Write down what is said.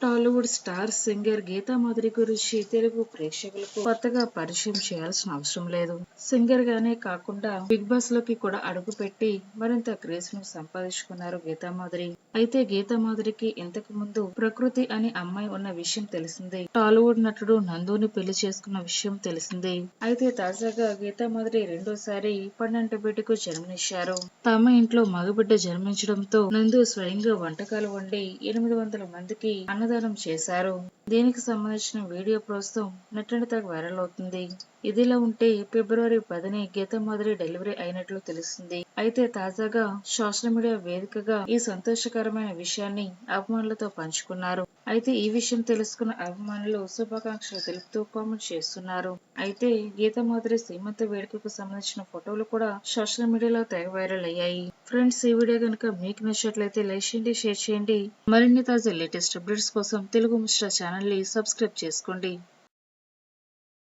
Tollywood star singer Geetha Madhuri గురించి తెలుగు ప్రేక్షకులకు కొత్తగా పరిచయం చేయాల్సిన అవసరం లేదు. సింగర్ గానే కాకుండా బిగ్ బాస్లోకి కూడా అడుగు పెట్టి మరింత క్రేజ్ను సంపాదించుకున్నారు గీతా మాధురి. అయితే గీతా మాధురికి ఇంతకు ముందు ప్రకృతి అనే అమ్మాయి ఉన్న విషయం తెలిసిందే. టాలీవుడ్ నటుడు నందుని పెళ్ళి చేసుకున్న విషయం తెలిసిందే. అయితే తాజాగా గీతా మాధురి రెండోసారి పన్నెండు బిడ్డకు జన్మనిచ్చారు. తమ ఇంట్లో మగబిడ్డ జన్మించడంతో నందు స్వయంగా వంటకాలు వండి ఎనిమిది వందల మందికి అన్నదానం చేశారు. దీనికి సంబంధించిన వీడియో ప్రస్తుతం నెట్టింట వైరల్ అవుతుంది. ఇదిలా ఉంటే ఫిబ్రవరి పదిని గీత మాదిరి డెలివరీ అయినట్లు తెలుస్తుంది. అయితే తాజాగా సోషల్ మీడియా వేదికగా ఈ సంతోషకరమైన విషయాన్ని అభిమానులతో పంచుకున్నారు. అయితే ఈ విషయం తెలుసుకున్న అభిమానులు శుభాకాంక్షలు తెలుపుతూ కామెంట్ చేస్తున్నారు. అయితే గీత మాదిరి సీమంత వేడుకకు సంబంధించిన ఫోటోలు కూడా సోషల్ మీడియాలో తెగ వైరల్ అయ్యాయి. ఫ్రెండ్స్ ఈ వీడియో కనుక మీకు నచ్చినట్లయితే లైక్ చేయండి షేర్ చేయండి. మరిన్ని తాజా లేటెస్ట్ అప్డేట్స్ కోసం తెలుగు ముస్టా ఛానల్ని సబ్స్క్రైబ్ చేసుకోండి.